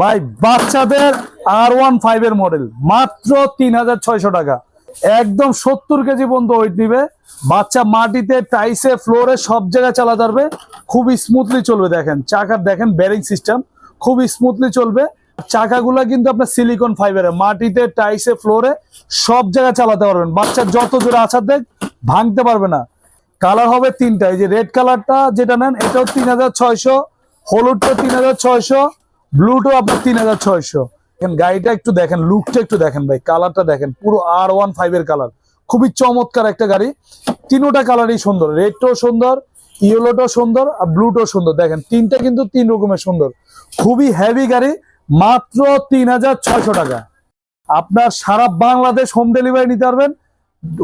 ভাই, বাচ্চাদের আর one five এর মডেল মাত্র তিন হাজার ছয়শো টাকা। একদম সত্তর কেজি পর্যন্ত ওয়েট নিবে। বাচ্চা মাটিতে টাইসে ফ্লোরে সব জায়গায় চালাতে পারবে খুব স্মুথলি চলবে, দেখেন। চাকার, দেখেন ব্যারিং সিস্টেম খুব স্মুথলি চলবে। চাকাগুলা কিন্তু আপনার সিলিকন ফাইবারের মাটিতে টাইসে ফ্লোরে সব জায়গায় চালাতে পারবেন। বাচ্চা যত জোরে আছার দেখ, ভাঙতে পারবে না। কালার হবে তিনটা, এই যে রেড কালারটা যেটা নেন, এটাও তিন হাজার ছয়শো, হলুদটা তিন হাজার ছয়শো ব্লুটো আপনার তিন হাজার ছয়শো। গাড়িটা একটু দেখেন লুকটা একটু দেখেন ভাই কালারটা দেখেন, পুরো আর ওয়ান ফাইভ এর কালার খুবই চমৎকার একটা গাড়ি। তিনোটা কালারই সুন্দর রেডটাও সুন্দর ইয়েলোটাও সুন্দর, আর ব্লুটাও সুন্দর। দেখেন, তিনটা কিন্তু তিন রকমের সুন্দর। খুবই হেভি গাড়ি, মাত্র তিন হাজার ছয়শো টাকা। আপনার সারা বাংলাদেশ হোম ডেলিভারি নিতে পারবেন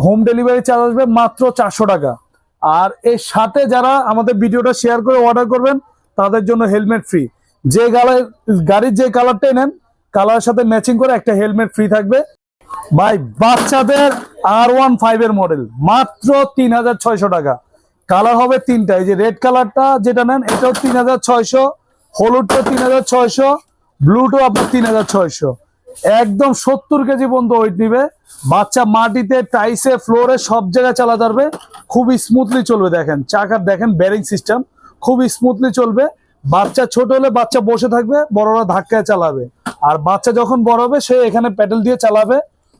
হোম ডেলিভারি চার্জ আসবে মাত্র চারশো টাকা। আর এর সাথে যারা আমাদের ভিডিওটা শেয়ার করে অর্ডার করবেন, তাদের জন্য হেলমেট ফ্রি যে গাড়ির গাড়ির যে কালারটাই নেন কালারের সাথে ম্যাচিং করে একটা হেলমেট ফ্রি থাকবে। ভাই, বাচ্চাদের আর ওয়ান ফাইভ এর মডেল মাত্র তিন হাজার ছয়শো টাকা। কালার হবে তিনটা, এই যে রেড কালারটা যেটা নেন, এটাও তিন হাজার ছয়শো, হলুদটা তিন হাজার ছয়শো ব্লুটো আপনার তিন হাজার ছয়শো। একদম সত্তর কেজি পর্যন্ত ওয়েট নিবে। বাচ্চা মাটিতে টাইসে ফ্লোরে সব জায়গায় চালা পারবে খুব স্মুথলি চলবে, দেখেন, চাকার, দেখেন ব্যারিং সিস্টেম খুব স্মুথলি চলবে। বাচ্চা ছোট হলে বাচ্চা বসে থাকবে, বড়রা ধাক্কায় চালাবে। আর বাচ্চা যখন বড় হবে, সে এখানে প্যাডেল দিয়ে চালাবে।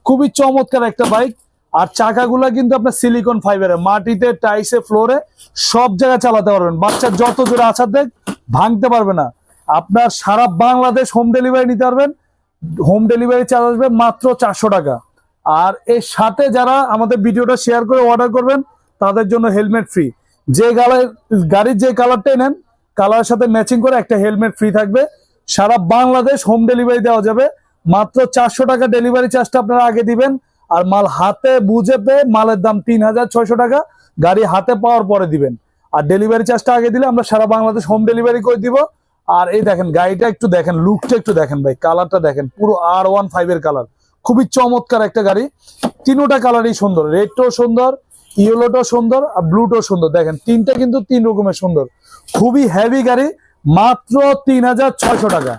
খুবই চমৎকার একটা বাইক। আর চাকাগুলা কিন্তু আপনার সিলিকন ফাইবারের মাটিতে টাইসে ফ্লোরে সব জায়গায় চালাতে পারবেন। বাচ্চা যত জোরে আছার দেখ, ভাঙতে পারবে না। আপনার সারা বাংলাদেশ হোম ডেলিভারি নিতে পারবেন। হোম ডেলিভারি চার্জ আসবে মাত্র চারশো টাকা। আর এর সাথে যারা আমাদের ভিডিওটা শেয়ার করে অর্ডার করবেন, তাদের জন্য হেলমেট ফ্রি যে গাড়ির গাড়ির যে কালারটাই নেন কালারের সাথে ম্যাচিং করে একটা হেলমেট ফ্রি থাকবে। সারা বাংলাদেশ হোম ডেলিভারি দেওয়া যাবে। মাত্র চারশো টাকা ডেলিভারি চার্জটা আপনারা আগে দিবেন। আর মাল হাতে বুঝে পেয়ে মালের দাম তিন হাজার ছয়শো টাকা, গাড়ি হাতে পাওয়ার পরে দিবেন। আর ডেলিভারি চার্জটা আগে দিলে আমরা সারা বাংলাদেশ হোম ডেলিভারি করে দিব। আর এই দেখেন, গাড়িটা একটু দেখেন লুকটা একটু দেখেন ভাই কালারটা দেখেন, পুরো আর ওয়ান ফাইভ এর কালার খুবই চমৎকার একটা গাড়ি। তিনোটা কালারই সুন্দর রেডটাও সুন্দর ইয়েলোটাও সুন্দর আর ব্লুটাও সুন্দর। দেখেন, তিনটা কিন্তু তিন রকমের সুন্দর। খুবই হেভি গাড়ি, মাত্র তিন হাজার ছয়শো টাকা।